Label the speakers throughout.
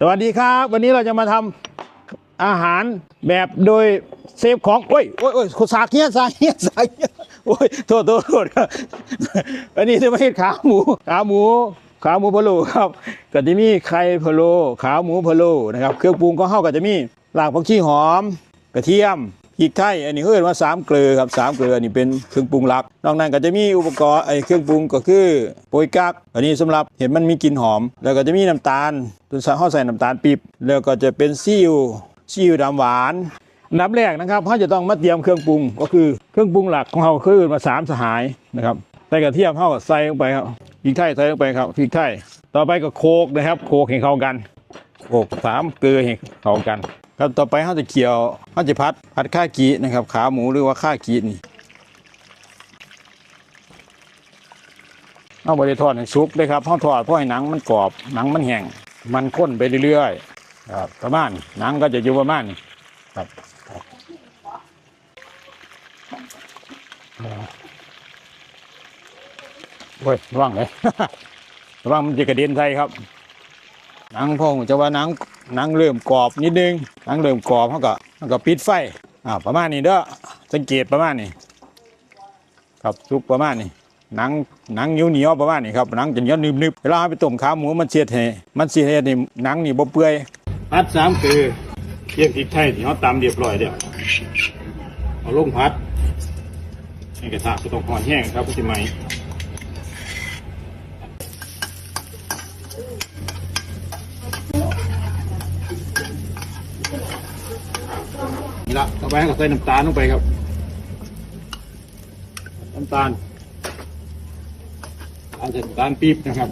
Speaker 1: สวัสดีครับ วันนี้เราจะมาทำอาหารแบบโดยเซฟของโอ้ยโอ้ยโอ้ยสากเนี้ยสากเนี้ยสากเนี้ยโอ้ยโทษโทษโทษครับวันนี้จะไม่ใช่ขาหมู ขาหมู ขาหมูพะโล้ครับก็จะมีไข่พะโล้ขาหมูพะโล้นะครับ เครื่องปรุงก็เข้ากับจะมีลากผักชีหอม กระเทียม พริกไทยอันนี้เขาเรียกว่าสามเกลือครับสามเกลือนี่เป็นเครื่องปรุงหลัก นอกนั้นก็จะมีอุปกรณ์ไอ้เครื่องปรุงก็คือโปยกักอันนี้สำหรับเห็นมันมีกลิ่นหอม แล้วก็จะมีน้ำตาลตัวใส่ห่อใส่น้ำตาลปีบแล้วก็จะเป็นซีอิ๊วซีอิ๊วดำหวานนับแรกนะครับเขาจะต้องมาเตรียมเครื่องปรุงก็คือเครื่องปรุงหลักของเขาคือมาสามสหายนะครับใส่กระเทียมเขาใส่ลงไปครับพริกไทยใส่ลงไปครับพริกไทย ต่อไปก็โคกนะครับ โคกให้เข้ากันโขกสามเกลือให้เข้ากัน ครับต่อไปเขาจะเคี่ยวเขาจะพัดพัดข้ากีนะครับ ขาหมูหรือว่าข้ากีนี่เอาบริทอดให้สุกเลยครับเขาทอดเพราะให้หนังมันกรอบหนังมันแห้งมันข้นไปเรื่อยๆครับประมาณนี้หนังก็จะอยู่ประมาณนี้ครับโอ้ยระวังเลยระวังมันจะกระเด็นใส่ครับหนังพองจะว่าหนัง หนังเริ่มกรอบนิดนึงหนังเริ่มกรอบเขาก็เขาก็ปิดไฟอ่าประมาณนี้เด้อสังเกตประมาณนี้ครับสุกประมาณนี้หนังหนังเหนียวเหนียวประมาณนี้ครับหนังจะเหนียวนึบนึบๆเวลาไปต้มขาหมูมันเสียดให้มันเสียดให้หนังนี่บ่เปื่อยพัดสามคือเทียมพริกไทยที่เขาตำเรียบร้อยเดียวเอาลงพัดให้กระทะก็ต้องห่อนแห้งครับพี่ไหม นี่ละต่ อไปให้เราใส่น้ำตาลลงไปครับ น้ำตาลอันน้ำตาลปี๊บนะครับ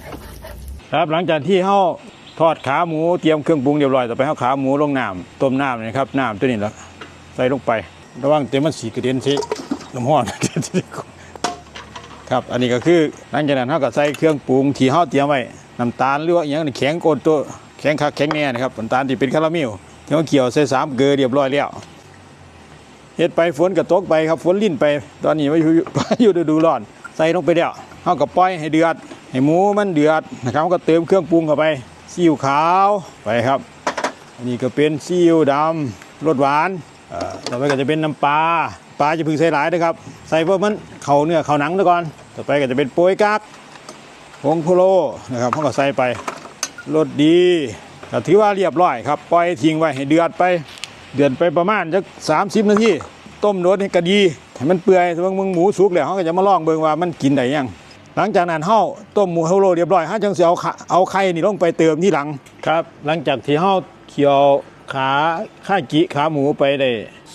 Speaker 1: ครับหลังจากที่เขาทอดขาหมูเตรียมเครื่องปรุงเรียบร้อยต่อไปเขาขาหมูลงน้ำต้มน้ำนะครับน้ำตัวนี้แล้วใส่ลงไประวังเต็มมันสีกระเด็นสิน้ำห้อนครับอันนี้ก็คือหลังจากนั้นเขาก็ใส่เครื่องปรุงที่เขาเตรียมไว้น้ำตาลหรือว่าอย่างนี้แข็งโกนตัวแข็งคักแข็งแน่นะครับน้ำตาลที่เป็นคาราเมลที่เขาเกี่ยวใส่สามเกลือเรียบร้อยแล้ว เฮ็ดไปฝนก็ตกไปครับฝนลิ่นไปตอนนี้มาอยู่อยู่ฤดูร้อน ใส่ลงไปเดี๋ยวเฮาก็ปล่อยให้เดือด ให้หมูมันเดือดนะครับก็เติมเครื่องปรุงเข้าไปซีอิ๊วขาวไปครับ อันนี้ก็เป็นซีอิ๊วดำรสหวานต่อไปก็จะเป็นน้ำปลาปลาจะพึงใส่หลายนะครับ ใส่เพื่อมันเข้าเนื้อเข้าหนังซะก่อน ต่อไปก็จะเป็นโป๊ยกักผงโพโลนะครับเขาก็ใส่ไปรสดีถือว่าเรียบร้อยครับปล่อยทิ้งไว้ให้เดือดไป เดือนไปประมาณจักสามสิบนาทีต้มโดดให้กระดีให้มันเปื่อยถ้ามึงหมูสุกแล้วเขาก็จะมาลองเบิ่งว่ามันกินได้ยังหลังจากนั้นเฮาต้มหมูเฮาโลเรียบร้อยเฮาจังสิเอาเอาไข่นี่ลงไปเติมที่หลังครับ หลังจากที่เฮาเคี่ยวขาข้ากิขาหมูไปได้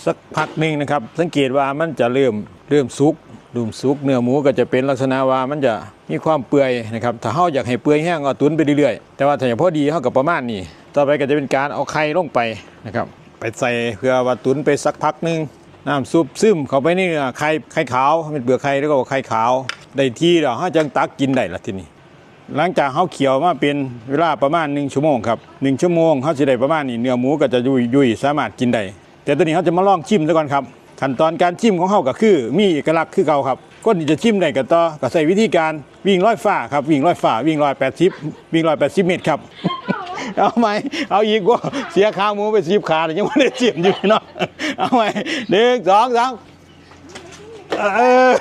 Speaker 1: สักพักหนึ่งนะครับ สังเกตว่ามันจะเริ่มเริ่มสุกเริ่มสุกเนื้อหมูก็จะเป็นลักษณะว่ามันจะมีความเปื่อยนะครับถ้าเฮาอยากให้เปื่อยแห้งก็ตุ๋นไปเรื่อยๆแต่ว่าถ้าอย่างพอดีเฮากับประมาณนี้ต่อไปก็จะเป็นการเอาไข่ลงไปนะครับ ไปใส่เพื่อว่าตุนไปสักพักหนึงน้ำซุปซึมเข้าไปนเนื้อไข่ไข่ขาวเป็นเปลือกไข่แล้วก็ไข่ขาวได้ที่แล้วเฮาจังตักกินได้ละทีนี้หลังจากเฮาเคี่ยวมาเป็นเวลาประมาณ1ชั่วโมงครับ1ชั่วโมงเฮาสิได้ประมาณนี้เนื้อหมูก็จะยุยยุยสามารถกินได้แต่ตอนนี้เฮาจะมาลองชิมซะก่อนครับขั้นตอนการชิมของเฮาก็คือ มีเอกลักษณ์คือเก่าครับคนจะชิมได้ก็ต่อก็ใส่วิธีการวิ่งร้อยฟ้าครับวิ่งร้อยฟ้าวิ่งร้อยแปดสิบวิ่งร้อยแปดสิบเมตรครับ เอาไหมเอาอีกว่าเสียขาหมูไปสีบขาแต่ยังไม่ได้เสียมอยู่เนาะเอาไหมหนึ่งสองสามเออ